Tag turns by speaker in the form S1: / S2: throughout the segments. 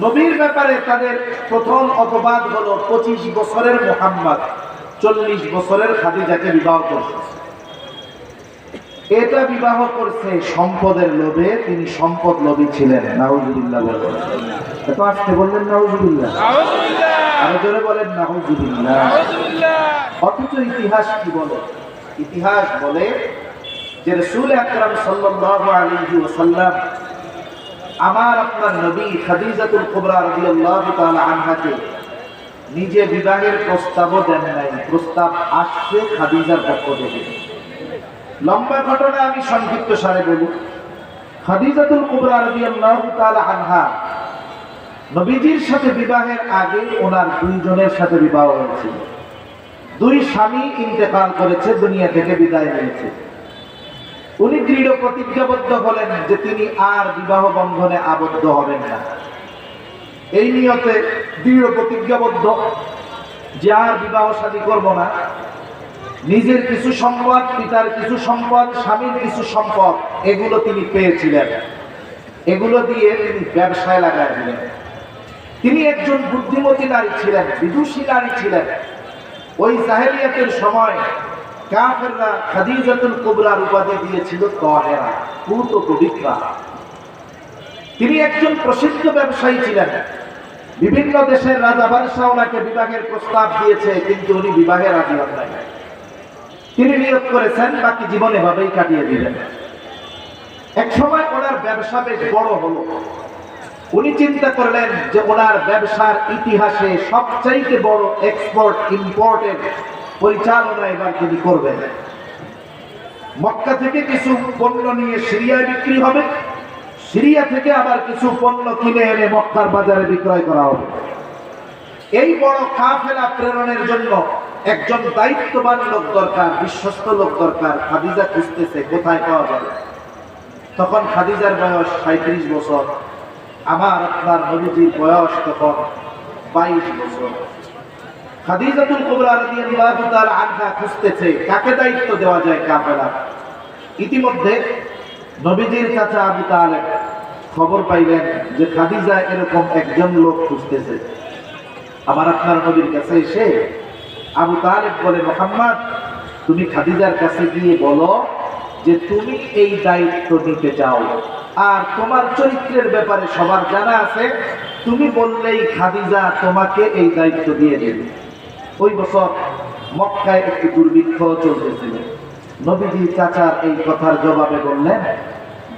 S1: নবীর ব্যাপারে তাদের প্রথম অপবাদ হলো পঁচিশ বছরের মোহাম্মদ চল্লিশ বছরের খাদিজাকে বিবাহ করছে। এটা বিবাহ করছে সম্পদের লোভে তিনি সম্পদ লোভী ছিলেন নাউজুবিল্লাহ বলেন। এত আসতে বললেন নাউজুবিল্লাহ। আরও জোরে বলেন নাউজুবিল্লাহ। অথচ ইতিহাস কি বলে? ইতিহাস বলে যে রসুল আকরাম সাল্লাল্লাহু আলাইহি ওয়াসাল্লাম আমার আপনার নবী খাদিজাতুল কুবরা রাদিয়াল্লাহু তাআলা আনহাকে নিজে বিবাহের প্রস্তাবও দেন নাই। প্রস্তাব আসছে খাদিজার পক্ষ থেকে। লম্বা ঘটনা আমি সংক্ষিপ্ত সারে বলি। খাদিজাতুল কুবরা রাদিয়াল্লাহু তাআলা আনহা নবীজির সাথে বিবাহের আগে ওনার দুইজনের সাথে বিবাহ হয়েছিল। দুই স্বামী ইন্তেকাল করেছে, দুনিয়া থেকে বিদায় নিয়েছে। উনি দৃঢ় প্রতিজ্ঞাবদ্ধ হলেন যে তিনি আর বিবাহ বন্ধনে আবদ্ধ হবেন না। এই নিয়তে দৃঢ় প্রতিজ্ঞাবদ্ধ যে আর বিবাহ শাদী করব না। নিজের কিছু সম্পদ, পিতার কিছু সম্পদ, স্বামীর কিছু সম্পদ, এগুলো তিনি পেয়েছিলেন। এগুলো দিয়ে তিনি ব্যবসায় লাগাই দিলেন। তিনি একজন বুদ্ধিমতী নারী ছিলেন, বিদুষী নারী ছিলেন। ওই জাহেলিয়াতের সময় কাফেররা খাদিজাতুল কুবরার উপাধি দিয়েছিল তহেরা পবিত্রা। তিনি একজন প্রসিদ্ধ ব্যবসায়ী ছিলেন। বিভিন্ন দেশের রাজা বাদশাহ ওনাকে বিবাহের প্রস্তাব দিয়েছে, কিন্তু উনি বিবাহে রাজি হন নাই। তিনি নিয়োগ করেছেন, বাকি জীবন এভাবেই কাটিয়ে দিলেন। এক সময় ওনার ব্যবসা বেশ বড় হলো। উনি চিন্তা করলেন যে ওনার ব্যবসার ইতিহাসে সবচাইতে বড় এক্সপোর্ট ইম্পোর্টের পরিচালনা এবার তিনি করবেন। মক্কা থেকে কিছু পণ্য নিয়ে সিরিয়ায় বিক্রি হবে। সিরিয়া থেকে আবার কিছু পণ্য কিনে এনে মক্কার বাজারে বিক্রয় করা হবে। এই বড় কাফেলা প্রেরণের জন্য একজন দায়িত্ববান লোক দরকার, বিশ্বস্ত লোক দরকার। খাদিজা খুঁজতেছে, কোথায় পাওয়া যাবে? তখন খাদিজার বয়স সাঁত্রিশ বছর। আমার আপনার নবীজির বয়স তখন বাইশ বছর। খাদিজাতুল কুবরা রাদিয়াল্লাহু তাআলা আনহা খুঁজতেছে, কাকে দায়িত্ব দেওয়া যায় কাফেলা ইতিমধ্যে নবীজির কাছে আবু তালেব খবর পাইলেন যে খাদিজা এরকম একজন লোক খুঁজতেছে। আমার আপনার নবীর কাছে এসে আবু তালেব বলে, মোহাম্মদ, তুমি খাদিজার কাছে গিয়ে বলো যে তুমি এই দায়িত্ব নিতে চাও। আর তোমার চরিত্রের ব্যাপারে সবার জানা আছে, তুমি বললেই খাদিজা তোমাকে এই দায়িত্ব দিয়ে দেবে। ওই বছর মক্কায় একটি দুর্ভিক্ষ চলতেছিল। নবীজি চাচার এই কথার জবাবে বললেন,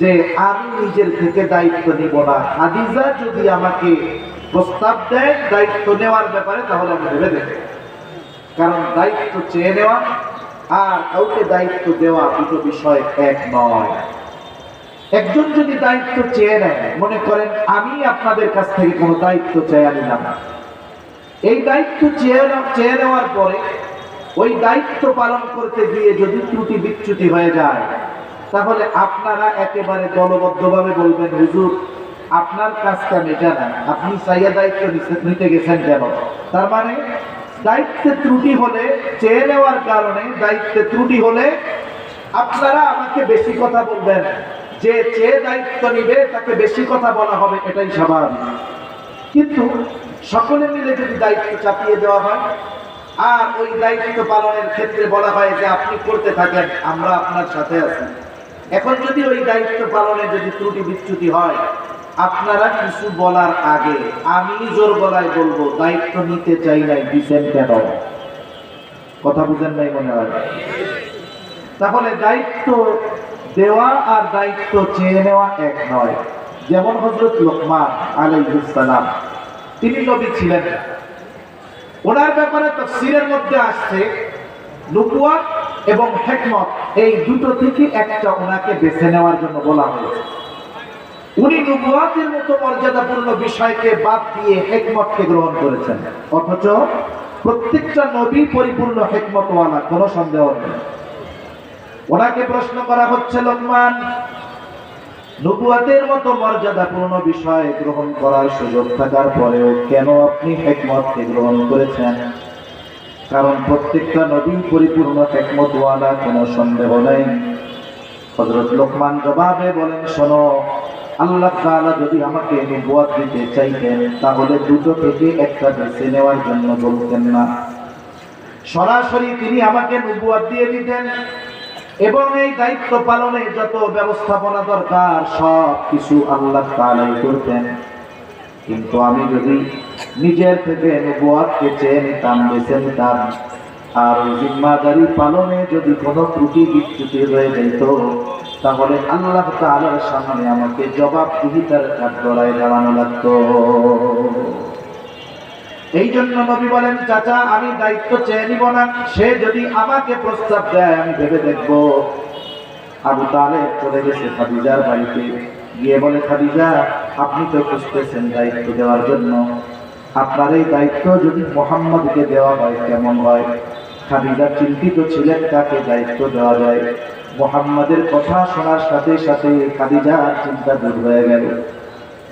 S1: যে আমি নিজের থেকে দায়িত্ব নিব না। খাদিজা যদি আমাকে প্রস্তাব দেয় দায়িত্ব নেওয়ার ব্যাপারে, তাহলে আমি ভেবে দেখি কারণ দায়িত্ব চেয়ে নেওয়া আর কাউকে দায়িত্ব দেওয়া দুটো বিষয় এক নয়। একজন যদি দায়িত্ব চেয়ে নেয়, মনে করেন, আমি আপনাদের কাছ থেকে কোনো দায়িত্ব চেয়ে নিলাম এই দায়িত্ব চেয়ে চেয়ে নেওয়ার পরে ওই দায়িত্ব পালন করতে গিয়ে যদি ত্রুটি বিচ্যুতি হয়ে যায়, তাহলে আপনারা একেবারে দলবদ্ধভাবে বলবেন, হুজুর, আপনার কাজটা মেটা না। আপনি চাইয়া দায়িত্ব নিতে গেছেন কেন? তার মানে দায়িত্বে ত্রুটি হলে, চেয়ে নেওয়ার কারণে দায়িত্বে ত্রুটি হলে আপনারা আমাকে বেশি কথা বলবেন। যে চেয়ে দায়িত্ব নিবে, তাকে বেশি কথা বলা হবে, এটাই স্বাভাবিক। কিন্তু সকলে মিলে যদি দায়িত্ব চাপিয়ে দেওয়া হয়, আর ওই দায়িত্ব পালনের ক্ষেত্রে বলা হয় যে আপনি করতে থাকেন, আমরা আপনার সাথে আছি। এখন যদি ওই দায়িত্ব পালনে যদি ত্রুটি বিচ্যুতি হয়, আপনারা কিছু বলার আগে, আমি জোর গলায় বলব, দায়িত্ব নিতে চাই নাই দিচ্ছেন কেন? কথা বুঝেন নাই মনে হয়? তাহলে দায়িত্ব দেওয়া আর দায়িত্ব চেয়ে নেওয়া এক নয়। যেমন হজরত লোকমান আলাইহিসসালাম তিনি নবী ছিলেন। ওনার ব্যাপারে তফসিরের মধ্যে আসছে নুপুয়াত এবং হেকমত। এই দুটো থেকে একটা ওনাকে বেছে নেওয়ার জন্য বলা হয়েছে। উনি নুবুয়াতের মতো মর্যাদাপূর্ণ বিষয়কে বাদ দিয়ে হেকমতকে গ্রহণ করেছেন। অথচ প্রত্যেকটা নবী পরিপূর্ণ হেকমতওয়ালা, কোনো সন্দেহ নেই। ওনাকে প্রশ্ন করা হচ্ছে, লোকমান নবুয়াতের মতো মর্যাদাপূর্ণ বিষয় গ্রহণ করার সুযোগ থাকার পরেও কেন আপনি হেকমতকে গ্রহণ করেছেন? কারণ প্রত্যেকটা নবী পরিপূর্ণ হেকমতওয়ালা কোনো সন্দেহ নেই। হজরত লোকমান জবাবে বলেন, শোনো, আল্লাহ তাআলা যদি আমাকে নবুয়ত দিতে চাইতেন, তাহলে দুটো থেকে একটা বেছে নেওয়ার জন্য বলতেন না। সরাসরি তিনি আমাকে নবুয়ত দিয়ে দিতেন। এবং এই দায়িত্ব পালনে যত ব্যবস্থাপনা দরকার, সব কিছু আল্লাহ তাআলাই করতেন। কিন্তু আমি যদি নিজের থেকে নবুয়াতকে চেয়ে নিতাম বেছে নিতাম, আর জিম্মাদারি পালনে যদি কোনো ত্রুটি বিচ্যুতি হয়ে যেত, তাহলে আল্লাহ তাআলার সামনে আমাকে জবাবদিহিতার কাঠগড়ায় দাঁড়ানো লাগতো। এই জন্য নবী বলেন, চাচা, আমি দায়িত্ব চেয়ে নিব না। সে যদি আমাকে প্রস্তাব দেয়, আমি ভেবে দেখব। আবু তালেব চলে গেছে খাদিজার বাড়িতে। গিয়ে বলে, খাদিজা, আপনি তো খুঁজতেছেন দায়িত্ব দেওয়ার জন্য। আপনার এই দায়িত্ব যদি মোহাম্মদকে দেওয়া হয়, কেমন হয়? খাদিজা চিন্তিত ছিলেন তাকে দায়িত্ব দেওয়া যায়? মোহাম্মদের কথা শোনার সাথে সাথে খাদিজার চিন্তা দূর হয়ে গেল।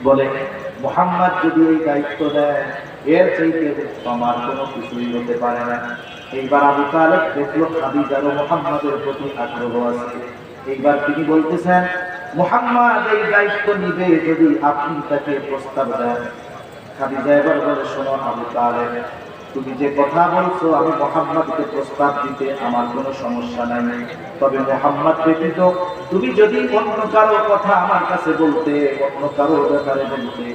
S1: বলে, মোহাম্মদ যদি এই দায়িত্ব দেয় এর চাইতে তোমার কোনো কিছুই হতে পারে না। এইবার আবু তালেব দেখল খাদিজার মোহাম্মদের প্রতি আগ্রহ আছে। এইবার তিনি বলতেছেন, মোহাম্মদ, এই দায়িত্ব নিবে যদি আপনি তাকে প্রস্তাব দেন। খাদিজা এবার বলে, শোনো আবু তালেব তুমি যে কথা বলছো, আমি মোহাম্মদকে প্রস্তাব দিতে আমার কোনো সমস্যা নাই। তবে মোহাম্মদ ব্যতীত তুমি যদি অন্য কারও কথা আমার কাছে বলতে, অন্য কারও ব্যাপারে বলতে,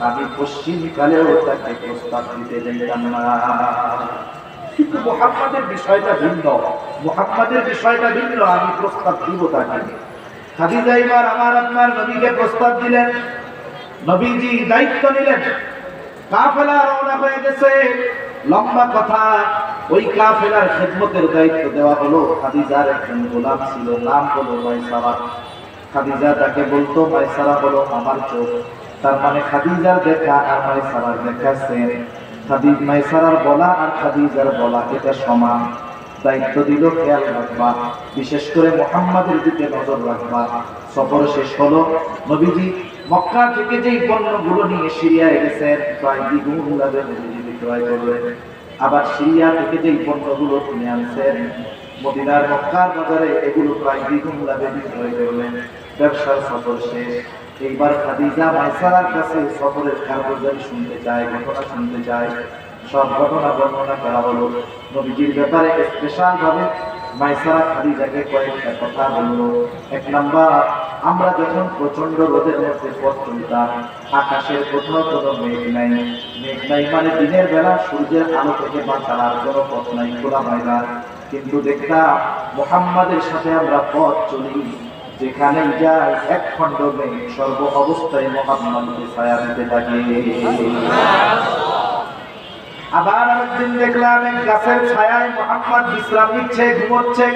S1: আমি পশ্চিম কালেও তাকে প্রস্তাব দিতে যেতাম না। কিন্তু মোহাম্মদের বিষয়টা ভিন্ন। মোহাম্মদের বিষয়টা ভিন্ন, আমি প্রস্তাব দিব তাকে। খাদিজা এবার আমার আপনার নবীকে প্রস্তাব দিলেন। নবীজি দায়িত্ব নিলেন। কাফেলা রওনা হয়ে গেছে। লম্বা কথা, ওই কাফেলার খেদমতের দায়িত্ব দেওয়া হলো। খাদিজার একজন গোলাম ছিল, নাম হলো মাইসারা। খাদিজা তাকে বলতো, মাইসারা হলো আমার চোখ। তার মানে খাদিজার দেখা আর মাইসারার দেখা সেম খাদিজ মাইসারার বলা আর খাদিজার বলা এটা সমান। দায়িত্ব দিল খেয়াল রাখবা, বিশেষ করে মোহাম্মদের দিকে নজর রাখবা। সফর শেষ হলো, নবীজি মক্কা থেকে যেই পণ্যগুলো নিয়ে সিরিয়ায় গেছেন, প্রায় দ্বিগুণ নবীজি বিক্রয় করলেন আবার সিরিয়া থেকে যেই পণ্যগুলো কিনে আনছেন, মদিনার মক্কার বাজারে এগুলো প্রায় দ্বিগুণ লাভে বিক্রয় করলেন ব্যবসার সফর শেষ। এইবার খাদিজা মাইসারার কাছে সফরের কারবাজারি শুনতে চায়, ঘটনা শুনতে চায়। সব ঘটনা বর্ণনা করা হলো। নবীজির ব্যাপারে স্পেশাল ভাবে এক নাম্বার, আমরা যখন প্রচণ্ড রোদের মধ্যে পথ চলতাম, আকাশের কোথাও কোনো মেঘ নাই। মেঘ নাই মানে দিনের বেলা সূর্যের আলো থেকে বাঁচার কোনো পথ নাই, খোলা ময়দান কিন্তু দেখতাম, মোহাম্মদের সাথে আমরা পথ চলি যেখানে যাই এক খণ্ড মেঘ সর্ব অবস্থায় মোহাম্মদকে ছায়া দিতে থাকে। আবার একদিন দেখলাম এক গাছের ছায়ায় মোহাম্মদ বিশ্রাম নিচ্ছে, ঘুমোচ্ছে।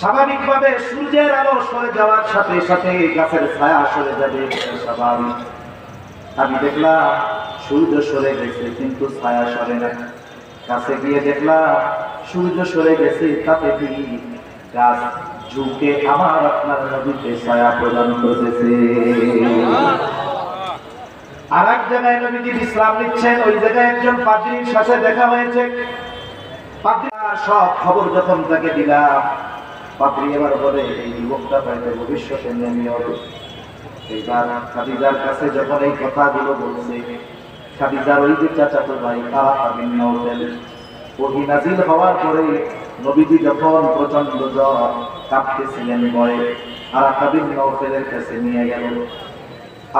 S1: স্বাভাবিকভাবে সূর্যের আলো সরে যাওয়ার সাথে সাথে গাছের ছায়া সরে যাবে স্বাভাবিক। আমি দেখলাম সূর্য সরে গেছে, কিন্তু ছায়া সরে না। কাছে গিয়ে দেখলাম সূর্য সরে গেছে, তাতে কি? গাছ ঝুঁকে আমার আপনার নদীতে ছায়া প্রদান করতেছে আর এক জায়গায় নবীজি বিশ্রাম নিচ্ছেন, ওই জায়গায় একজন পাদ্রীর সাথে দেখা হয়েছে। সব খবর যখন তাকে দিলাম, পাদ্রী এবার বলে, এই যুবকটা হয়তো ভবিষ্যতে নেমে হবে এইবার খাদিজার কাছে যখন এই কথাগুলো বলছে, খাদিজার ওই যে চাচাতো ভাই তারা আবিন নৌফেল ওহি নাজিল হওয়ার পরে নবীজি যখন প্রচণ্ড জ্বর কাঁপতেছিলেন ভয়ে আর আবিন নৌফেলের কাছে নিয়ে গেল।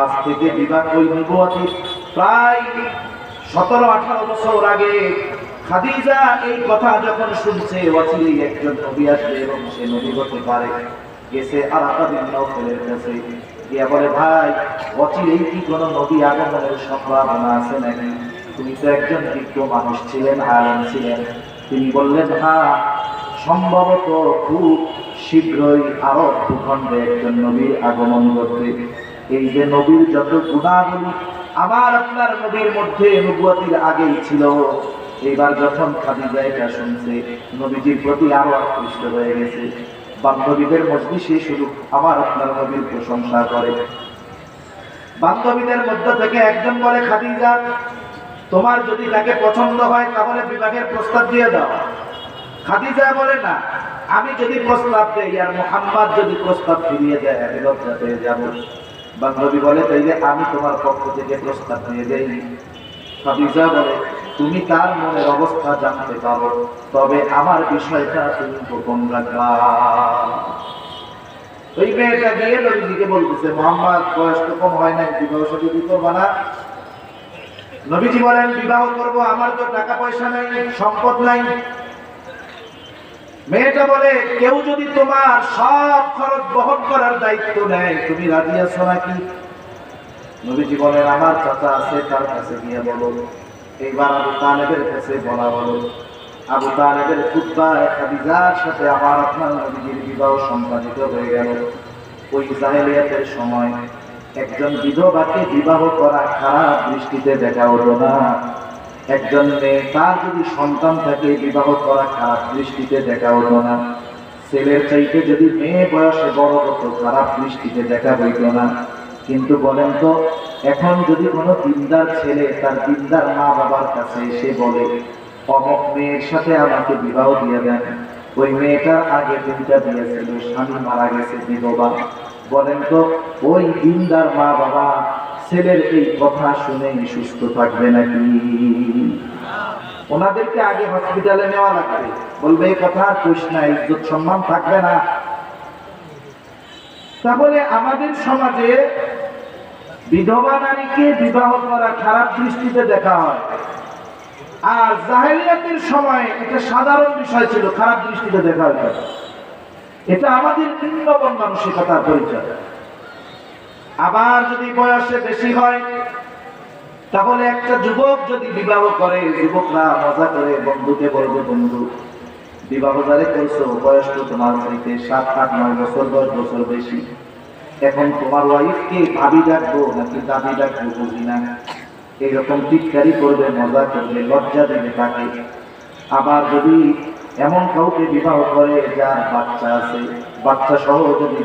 S1: আজ থেকে বিবাহ ওই নবুয়াতি প্রায় সতেরো, আঠারো বছর আগে খাদিজা এই কথা যখন শুনছে, অচিরেই একজন নবী আসবে এবং সে নবী হতে পারে। গেছে আর কাছে। গিয়া বলে, ভাই, অচিরেই কি নবী আগমনের সম্ভাবনা আছে নাকি? তুমি তো একজন বিজ্ঞ মানুষ ছিলেন, আলম ছিলেন। তিনি বললেন হ্যাঁ সম্ভবত খুব শীঘ্রই আরব ভূখণ্ডে একজন নবীর আগমন ঘটবে। এই যে নবীর যত গুণাবলী আমার আপনার নবীর মধ্যে নবুয়াতির আগেই ছিল এবার যখন খাদিজা এটা শুনছে, নবীজির প্রতি আরও আকৃষ্ট হয়ে গেছে। বান্ধবীদের মজলিসে শুধু আমার আপনার নবীর প্রশংসা করে। বান্ধবীদের মধ্য থেকে একজন বলে, খাদিজা, তোমার যদি তাকে পছন্দ হয়, তাহলে বিবাহের প্রস্তাব দিয়ে দাও। খাদিজা বলে, না, আমি যদি প্রস্তাব দেই আর মোহাম্মদ যদি প্রস্তাব ফিরিয়ে দেয়, আমি লজ্জা পেয়ে যাব। বান্ধবী বলে তাইলে আমি তোমার পক্ষ থেকে প্রস্তাব নিয়ে যাই খাদিজা বলে, তুমি তার মনের অবস্থা জানতে পারো, তবে আমার বিষয়টা তুমি গোপন রাখবা ওই মেয়েটা গিয়ে নবীজিকে বলতেছে, মোহাম্মদ, বয়স তো কম হয় নাই, বিবাহ সাথে দিত বানা নবীজি বলেন, বিবাহ করব, আমার তো টাকা পয়সা নাই, সম্পদ নাই মেয়েটা বলে, কেউ যদি তোমার সব খরচ বহন করার দায়িত্ব নেয়, তুমি রাজি আছো নাকি? নবীজি বলেন, আমার চাচা আছে, তার কাছে গিয়ে বলো। এইবার আবু তালেবের কাছে বলা বলো আবু তালেবের খুদ্ায় খাদিজার সাথে আমার আপনার নবীজির বিবাহ সম্পাদিত হয়ে গেল। ওই জাহেলিয়াতের সময় একজন বিধবাকে বিবাহ করা খারাপ দৃষ্টিতে দেখা হতো না। একজন মেয়ে, তার যদি সন্তান থাকে, বিবাহ করা খারাপ দৃষ্টিতে দেখা হতো না। ছেলের চাইতে যদি মেয়ে বয়সে বড় হতো, খারাপ দৃষ্টিতে দেখা হইত না। কিন্তু বলেন তো, এখন যদি কোনো দিনদার ছেলে তার দিনদার মা বাবার কাছে এসে বলে, অমক মেয়ের সাথে আমাকে বিবাহ দিয়ে দেন। ওই মেয়েটার আগে দুইটা দিয়েছিল, স্বামী মারা গেছে, বিধবা। বলেন তো, ওই দিনদার মা বাবা ছেলের এই কথা শুনে সুস্থ থাকবে নাকি? ওনাদেরকে আগে হসপিটালে নেওয়া লাগবে। বলবে এই কথা কইস না, ইজ্জত সম্মান থাকবে না। তাহলে আমাদের সমাজে বিধবা নারীকে বিবাহ করা খারাপ দৃষ্টিতে দেখা হয়। আর জাহেলিয়াতের সময় এটা সাধারণ বিষয় ছিল, খারাপ দৃষ্টিতে দেখা হইত। এটা আমাদের নিম্নবন মানসিকতার পরিচয়। আবার যদি বয়সে বেশি হয়, তাহলে একটা যুবক যদি বিবাহ করে, যুবকরা মজা করে, বন্ধুকে বলবে, বন্ধু, বিবাহ যারে করছ, বয়স তো তোমার চাইতে সাত আট, নয় বছর, দশ বছর বেশি। এখন তোমার ওয়াইফকে ভাবি ডাকবো নাকি দাবি ডাকবো বুঝি না। এইরকম টিটকারি করবে, মজা করবে, লজ্জা দেবে তাকে। আবার যদি এমন কাউকে বিবাহ করে যার বাচ্চা আছে, বাচ্চা সহ যদি